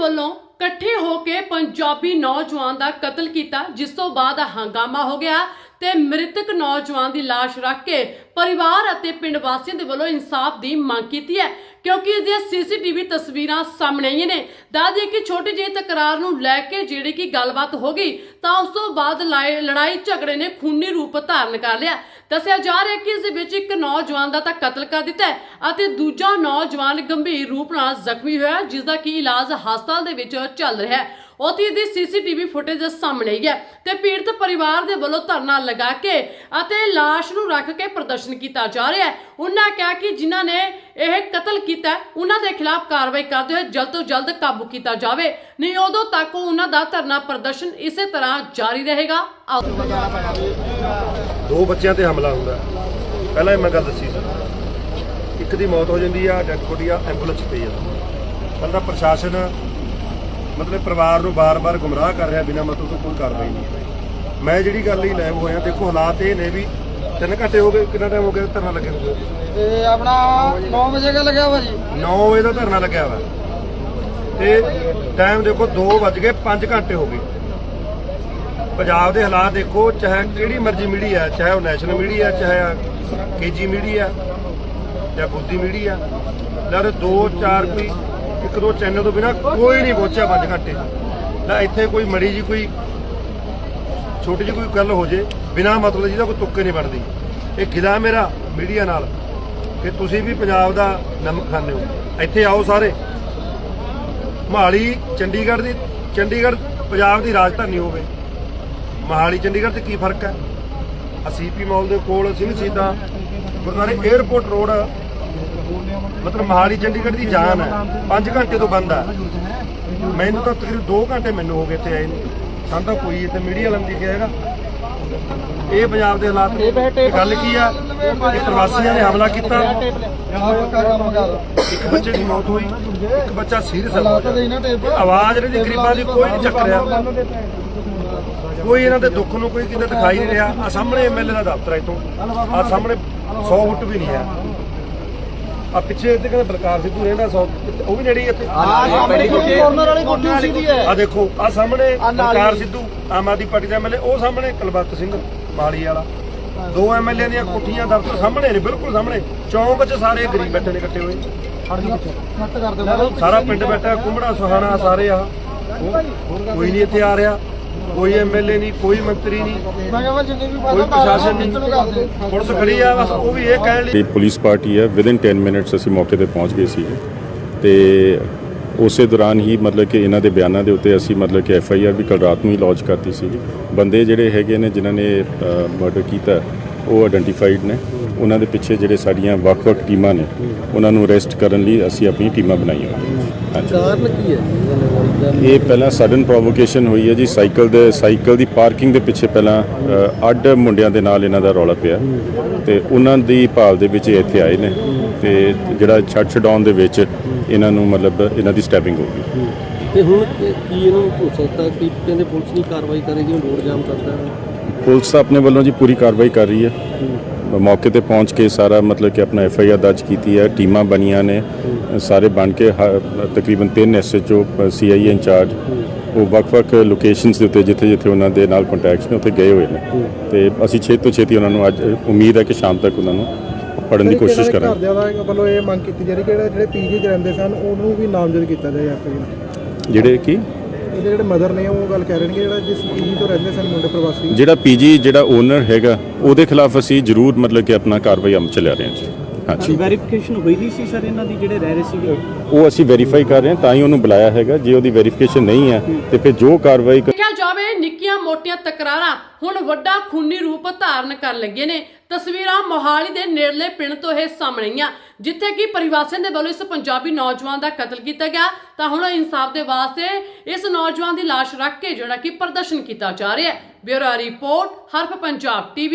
ਵੱਲੋਂ ਇਕੱਠੇ ਹੋ ਕੇ ਪੰਜਾਬੀ ਨੌਜਵਾਨ ਦਾ ਕਤਲ ਕੀਤਾ, ਜਿਸ ਤੋਂ ਬਾਅਦ ਹੰਗਾਮਾ ਹੋ ਗਿਆ। ਤੇ ਮ੍ਰਿਤਕ ਨੌਜਵਾਨ ਦੀ ਲਾਸ਼ ਰੱਖ ਕੇ ਪਰਿਵਾਰ ਅਤੇ ਪਿੰਡ ਵਾਸੀਆਂ ਦੇ ਵੱਲੋਂ ਇਨਸਾਫ ਦੀ ਮੰਗ ਕੀਤੀ ਹੈ ਕਿਉਂਕਿ ਇਸ ਦੀਆਂ ਸੀਸੀਟੀਵੀ ਤਸਵੀਰਾਂ ਸਾਹਮਣੇ ਆਈਆਂ ਨੇ। ਦੱਸਦੇ ਕਿ ਛੋਟੀ ਜਿਹੀ ਤਕਰਾਰ ਨੂੰ ਲੈ ਕੇ ਜਿਹੜੀ ਕਿ ਗੱਲਬਾਤ ਹੋ ਗਈ ਤਾਂ ਉਸ ਤੋਂ ਬਾਅਦ ਲਾਏ- ਲੜਾਈ ਝਗੜੇ ਨੇ ਖੂਨੀ ਰੂਪ ਧਾਰਨ ਕਰ ਲਿਆ। ਦੱਸਿਆ ਜਾ ਰਿਹਾ ਕਿ ਇਸ ਦੇ ਵਿੱਚ ਇੱਕ ਨੌਜਵਾਨ ਦਾ ਤਾਂ ਕਤਲ ਕਰ ਦਿੱਤਾ ਹੈ ਅਤੇ ਦੂਜਾ ਨੌਜਵਾਨ ਗੰਭੀਰ ਰੂਪ ਨਾਲ ਜ਼ਖਮੀ ਹੋਇਆ ਹੈ, ਜਿਸ ਦਾ ਕੀ ਇਲਾਜ ਹਸਪਤਾਲ ਦੇ ਵਿੱਚ ਚੱਲ ਰਿਹਾ ਹੈ। ਉਥੇ ਦੀ ਸੀਸੀਟੀਵੀ ਫੁਟੇਜ ਸਾਹਮਣੇ ਆਈ ਹੈ ਤੇ ਪੀੜਤ ਪਰਿਵਾਰ ਦੇ ਵੱਲੋਂ ਧਰਨਾ ਲਗਾ ਕੇ ਅਤੇ ਲਾਸ਼ ਨੂੰ ਰੱਖ ਕੇ ਪ੍ਰਦਰਸ਼ਨ ਕੀਤਾ ਜਾ ਰਿਹਾ ਹੈ। ਉਹਨਾਂ ਕਿਹਾ ਕਿ ਜਿਨ੍ਹਾਂ ਨੇ ਇਹ ਕਤਲ ਕੀਤਾ, ਉਹਨਾਂ ਦੇ ਖਿਲਾਫ ਕਾਰਵਾਈ ਕਰਦੇ ਹੋਏ ਜਲਦ ਤੋਂ ਜਲਦ ਕਾਬੂ ਕੀਤਾ ਜਾਵੇ। ਨਹੀਂ, ਉਦੋਂ ਤੱਕ ਉਹਨਾਂ ਦਾ ਧਰਨਾ ਪ੍ਰਦਰਸ਼ਨ ਇਸੇ ਤਰ੍ਹਾਂ ਜਾਰੀ ਰਹੇਗਾ। ਦੋ ਬੱਚਿਆਂ ਤੇ ਹਮਲਾ ਹੁੰਦਾ ਪਹਿਲਾਂ ਹੀ ਮੈਂ ਗੱਲ ਦੱਸੀ ਸੀ। ਇੱਕ ਦੀ ਮੌਤ ਹੋ ਜਾਂਦੀ ਆ, ਡੈਡ ਬੋਡੀ ਆ, ਐਂਬੂਲੈਂਸ ਪਈ ਆ। ਬੰਦਾ ਪ੍ਰਸ਼ਾਸਨ ਮਤਲਬ ਪਰਿਵਾਰ ਨੂੰ ਬਾਰ-ਬਾਰ ਗੁੰਮਰਾਹ ਕਰ ਰਿਹਾ ਬਿਨਾਂ ਮਤਲਬ ਤੋਂ ਕੋਈ ਕਾਰਵਾਈ ਨਹੀਂ। ਮੈਂ ਜਿਹੜੀ ਗੱਲ ਲਈ ਲੈਬ ਹੋਇਆ ਦੇਖੋ ਹਾਲਾਤ ਇਹ ਨੇ ਵੀ ਤਿੰਨ ਘੰਟੇ ਹੋ ਗਏ ਕਿੰਨਾ ਟਾਈਮ ਹੋ ਗਿਆ ਧਰਨਾ ਲੱਗੇ ਨੂੰ ਤੇ ਆਪਣਾ 9 ਵਜੇ ਕਾ ਲੱਗਿਆ ਵਾ ਜੀ। 9 ਵਜੇ ਦਾ ਧਰਨਾ ਲੱਗਿਆ ਵਾ। ਤੇ ਟਾਈਮ ਦੇਖੋ 2 ਵੱਜ ਗਏ 5 ਘੰਟੇ ਹੋ ਗਏ। ਪੰਜਾਬ ਦੇ ਹਾਲਾਤ ਦੇਖੋ ਚਾਹੇ ਕਿਹੜੀ ਮਰਜ਼ੀ ਮੀਡੀਆ ਚਾਹੇ ਉਹ ਨੈਸ਼ਨਲ ਮੀਡੀਆ ਚਾਹੇ ਕੇਜੀ ਮੀਡੀਆ ਜਾਂ ਗੁੱਦੀ ਮੀਡੀਆ ਲੜ ਦੋ ਚਾਰ ਕੋਈ ਇੱਕ ਦੋ ਚੈਨਲ ਤੋਂ ਬਿਨਾ ਕੋਈ ਨਹੀਂ ਪਹੁੰਚਿਆ 5 ਘੰਟੇ। ਲੈ ਇੱਥੇ ਕੋਈ ਮੜੀ ਜੀ ਕੋਈ, ਛੋਟੀ ਜਿਹੀ ਕੋਈ ਗੱਲ ਹੋ ਜੇ, ਬਿਨਾ ਮਤਲਬ ਜਿਹਦਾ ਕੋਈ ਤੁੱਕੇ ਨਹੀਂ ਬਣਦੀ। ਇਹ ਗਿਲਾ ਮੇਰਾ ਮੀਡੀਆ ਨਾਲ ਕਿ ਤੁਸੀਂ ਵੀ ਪੰਜਾਬ ਦਾ ਨਮਕ ਖਾਂਦੇ ਹੋ। ਇੱਥੇ ਆਓ ਸਾਰੇ। ਮਹਾਲੀ, ਚੰਡੀਗੜ੍ਹ ਦੀ, ਚੰਡੀਗੜ੍ਹ ਪੰਜਾਬ ਦੀ ਰਾਜਧਾਨੀ ਹੋਵੇ। ਮਹਾਲੀ, ਚੰਡੀਗੜ੍ਹ 'ਚ ਕੀ ਫ਼ਰਕ ਹੈ? ਅਸੀਪੀ ਮਾਲ ਦੇ ਕੋਲ, ਸਿੰਘ ਸੀਤਾ, ਗੁਰਦੁਆਰੇ 에ਅਰਪੋਰਟ ਰੋਡ ਮਤਲਬ ਮਹਾਲੀ ਚੰਡੀਗੜ੍ਹ ਦੀ ਜਾਨ ਹੈ। 5 ਘੰਟੇ ਤੋਂ ਬੰਦ ਹੈ ਮੈਨੂੰ ਤਾਂ ਤਕਰੀਬਨ 2 ਘੰਟੇ ਮੈਨੂੰ ਹੋ ਗਏ ਇੱਥੇ ਆਏ ਨੂੰ। ਸਾਨੂੰ ਤਾਂ ਕੋਈ ਇੱਥੇ ਮੀਡੀਆ ਲੰਦੀ ਗਿਆ ਹੈਗਾ। ਇਹ ਪੰਜਾਬ ਦੇ ਹਾਲਾਤ ਗੱਲ ਕੀ ਆ? ਇਹ ਪ੍ਰਵਾਸੀਆਂ ਨੇ ਹਮਲਾ ਕੀਤਾ। ਇੱਕ ਬੱਚੇ ਦੀ ਮੌਤ ਹੋਈ। ਇੱਕ ਬੱਚਾ ਸੀਰੀਅਸ ਹਾਲਾਤ ਆਵਾਜ਼ ਇਹਨਾਂ ਗਰੀਬਾਂ ਦੀ ਕੋਈ ਨਹੀਂ ਚੱਕ ਰਿਹਾ। ਕੋਈ ਇਹਨਾਂ ਦੇ ਦੁੱਖ ਨੂੰ ਕੋਈ ਕਿਤੇ ਦਿਖਾਈ ਨਹੀਂ ਰਿਹਾ। ਆ ਸਾਹਮਣੇ ਐਮਐਲਏ ਦਾ ਦਫ਼ਤਰ ਹੈ ਇਤੋਂ ਆ ਸਾਹਮਣੇ 100 ਫੁੱਟ ਵੀ ਨਹੀਂ ਹੈ। ਆ ਪਿੱਛੇ ਇੱਥੇ ਕਹਿੰਦੇ ਬਲਕਾਰ ਸਿੱਧੂ ਰਹਿੰਦਾ 100 ਉਹ ਵੀ ਨੇੜੇ ਹੀ ਇੱਥੇ। ਸਾਹਮਣੇ ਕੋਰਨਰ ਵਾਲੀ ਕੋਠੀ ਸੀਗੀ ਹੈ। ਆ ਦੇਖੋ ਆ ਸਾਹਮਣੇ। ਬਲਕਾਰ ਸਿੱਧੂ ਆਮ ਆਦਮੀ ਪਾਰਟੀ ਦਾ ਐਮਐਲਏ ਉਹ ਸਾਹਮਣੇ ਕੁਲਵੰਤ ਸਿੰਘ ਮਾਲੀ ਵਾਲਾ। ਦੋ ਐਮਐਲਏ ਦੀਆਂ ਕੋਠੀਆਂ ਦਫ਼ਤਰ ਸਾਹਮਣੇ ਨੇ ਬਿਲਕੁਲ ਸਾਹਮਣੇ। ਚੌਂਕ 'ਚ ਸਾਰੇ ਗਰੀਬ ਬੈਠੇ ਨੇ ਇਕੱਠੇ ਹੋਏ। ਸਾਰਾ ਪਿੰਡ ਬੈਠਾ ਕੁੰਬੜਾ ਸੁਹਾਣਾ ਸਾਰੇ ਆ। ਕੋਈ ਨਹੀਂ ਇੱਥੇ ਆ ਰਿਹਾ। ਕੋਈ ਐਮਐਲਏ ਨਹੀਂ ਕੋਈ ਮੰਤਰੀ ਨਹੀਂ। ਮੈਂ ਕਹਿੰਦਾ ਜਿੰਨੇ ਵੀ ਕੋਈ ਪ੍ਰਸ਼ਾਸਨ ਨਹੀਂ। ਪੁਲਿਸ ਖੜੀ ਆ ਬਸ ਉਹ ਵੀ ਇਹ ਕਹਿਣ ਲਈ। ਪੁਲਿਸ ਪਾਰਟੀ ਹੈ ਵਿਦਿਨ 10 ਮਿੰਟਸ ਅਸੀਂ ਮੌਕੇ ਤੇ ਪਹੁੰਚ ਗਏ ਸੀ ਤੇ ਉਸੇ ਦੌਰਾਨ ਹੀ ਮਤਲਬ ਕਿ ਇਹਨਾਂ ਦੇ ਬਿਆਨਾਂ ਦੇ ਉੱਤੇ ਅਸੀਂ ਮਤਲਬ ਕਿ ਐਫ ਆਈ ਆਰ ਵੀ ਕੱਲ ਰਾਤ ਨੂੰ ਹੀ ਲਾਂਚ ਕਰਤੀ ਸੀ ਬੰਦੇ ਜਿਹੜੇ ਹੈਗੇ ਨੇ ਜਿਨ੍ਹਾਂ ਨੇ ਮਰਡਰ ਕੀਤਾ ਉਹ ਆਇਡੈਂਟੀਫਾਈਡ ਨੇ। ਉਹਨਾਂ ਦੇ ਪਿੱਛੇ ਜਿਹੜੇ ਸਾਡੀਆਂ ਵੱਖ-ਵੱਖ ਟੀਮਾਂ ਨੇ ਉਹਨਾਂ ਨੂੰ ਅਰੈਸਟ ਕਰਨ ਲਈ ਅਸੀਂ ਆਪਣੀ ਟੀਮਾਂ ਬਣਾਈਆਂ ਹੋਈਆਂ। ਕਾਰਨ ਕੀ ਹੈ ਇਹ ਪਹਿਲਾਂ ਸਡਨ ਪ੍ਰੋਵੋਕੇਸ਼ਨ ਹੋਈ ਹੈ ਜੀ। ਸਾਈਕਲ ਦੇ ਸਾਈਕਲ ਦੀ ਪਾਰਕਿੰਗ ਦੇ ਪਿੱਛੇ ਪਹਿਲਾਂ ਅੱਡ ਮੁੰਡਿਆਂ ਦੇ ਨਾਲ ਇਹਨਾਂ ਦਾ ਰੌਲਾ ਪਿਆ। ਤੇ ਉਹਨਾਂ ਦੀ ਭਾਲ ਦੇ ਵਿੱਚ ਇੱਥੇ ਆਏ ਨੇ। ਤੇ ਜਿਹੜਾ ਛੱਡ ਛਡਾਉਣ ਦੇ ਵਿੱਚ ਇਹਨਾਂ ਨੂੰ ਮਤਲਬ ਇਹਨਾਂ ਦੀ ਸਟੈਪਿੰਗ ਹੋ ਗਈ। ਤੇ ਹੁਣ ਕੀ ਇਹਨੂੰ ਹੋ ਸਕਦਾ ਕਿ ਕਹਿੰਦੇ ਪੁਲਿਸ ਨਹੀਂ ਕਾਰਵਾਈ ਕਰੇਗੀ ਰੋਡ ਜਾਮ ਕਰਦਾ ਹੈ। ਪੁਲਿਸ ਤਾਂ ਆਪਣੇ ਵੱਲੋਂ ਜੀ ਪੂਰੀ ਕਾਰਵਾਈ ਕਰ ਰਹੀ ਹੈ। ਮੌਕੇ ਤੇ ਪਹੁੰਚ ਕੇ ਸਾਰਾ ਮਤਲਬ ਕਿ ਆਪਣਾ ਐਫ ਆਈ ਆਰ ਦਰਜ ਕੀਤੀ ਹੈ। ਟੀਮਾਂ ਬਣੀਆਂ ਨੇ। ਸਾਰੇ ਬਣ ਕੇ ਤਕਰੀਬਨ ਤਿੰਨ S H O C I incharge ਉਹ ਵੱਖ-ਵੱਖ ਲੋਕੇਸ਼ਨਸ ਦੇ ਉੱਤੇ ਜਿੱਥੇ-ਜਿੱਥੇ ਉਹਨਾਂ ਦੇ ਨਾਲ ਕੰਟੈਕਟਸ ਨੇ ਉੱਥੇ ਗਏ ਹੋਏ ਨੇ। ਤੇ ਅਸੀਂ ਛੇਤੀ ਤੋਂ ਛੇਤੀ ਉਹਨਾਂ ਨੂੰ ਅੱਜ ਉਮੀਦ ਹੈ ਕਿ ਸ਼ਾਮ ਤੱਕ ਉਹਨਾਂ ਨੂੰ ਫੜਨ ਦੀ ਕੋਸ਼ਿਸ਼ ਕਰਾਂਗੇ। ਘਰਦਿਆਂ ਦਾ ਵੱਲੋਂ ਇਹ ਮੰਗ ਕੀਤੀ ਜਾ ਰਹੀ ਕਿ ਜਿਹੜੇ ਪੀਜੀ ਰਹਿੰਦੇ ਸਨ ਉਹਨੂੰ ਵੀ ਨਾਮਜ਼ਦ ਕੀਤਾ ਜਾਏ ਐਫਆਈ ਜਿਹੜੇ ਕੀ? ਜਿਹੜੇ ਮਦਰ ਨੇ ਉਹ ਗੱਲ ਕਹਿ ਰਹੇ ਨੇ ਕਿ ਜਿਹੜਾ ਜਿਸ ਪੀਜੀ ਤੋਂ ਰਹਿੰਦੇ ਸਨ ਮੁੰਡੇ ਪ੍ਰਵਾਸੀ। ਜਿਹੜਾ ਪੀਜੀ ਜਿਹੜਾ ਓਨਰ ਹੈਗਾ ਉਹਦੇ ਖਿਲਾਫ ਅਸੀਂ ਜ਼ਰੂਰ ਮਤਲਬ ਕਿ ਆਪਣਾ ਕਾਰਵਾਈ ਅਮਲ ਚ ਲਿਆ ਰਹੇ ਹਾਂ ਜੀ। ਹਾਂਜੀ ਵੈਰੀਫਿਕੇਸ਼ਨ ਹੋਈ ਨਹੀਂ ਸੀ ਸਰ ਇਹਨਾਂ ਦੀ ਜਿਹੜੇ ਰਹਿ ਰਹੇ ਸੀਗੇ? ਉਹ ਅਸੀਂ ਵੈਰੀਫਾਈ ਕਰ ਰਹੇ ਹਾਂ ਤਾਂ ਹੀ ਉਹਨੂੰ ਬੁਲਾਇਆ ਹੈਗਾ। ਜੇ ਉਹਦੀ ਵੈਰੀਫਿਕੇਸ਼ਨ ਨਹੀਂ ਹੈ ਤੇ ਫਿਰ ਜੋ ਕਾਰਵਾਈ ਦੇਖਿਆ ਜਾਵੇ ਨਿੱਕੀਆਂ ਮੋਟੀਆਂ ਤਕਰਾਰਾਂ ਹੁਣ ਵੱਡਾ ਖੂਨੀ ਰੂਪ ਧਾਰਨ ਕਰ ਲੱਗੇ ਨੇ। ਤਸਵੀਰਾਂ ਮੋਹਾਲੀ ਦੇ ਨੇੜਲੇ ਪਿੰਡ ਤੋਂ ਇਹ ਸਾਹਮਣੇ ਆਈਆਂ। ਜਿੱਥੇ ਕਿ ਪਰਿਵਾਸੀਆਂ ਦੇ ਵੱਲੋਂ ਇਸ ਪੰਜਾਬੀ ਨੌਜਵਾਨ ਦਾ ਕਤਲ ਕੀਤਾ ਗਿਆ, ਤਾਂ ਹੁਣ ਇਨਸਾਫ ਦੇ ਵਾਸਤੇ ਇਸ ਨੌਜਵਾਨ ਦੀ ਲਾਸ਼ ਰੱਖ ਕੇ ਜਿਹੜਾ ਕਿ ਪ੍ਰਦਰਸ਼ਨ ਕੀਤਾ ਜਾ ਰਿਹਾ ਹੈ। Bureau report, Harf Punjab TV.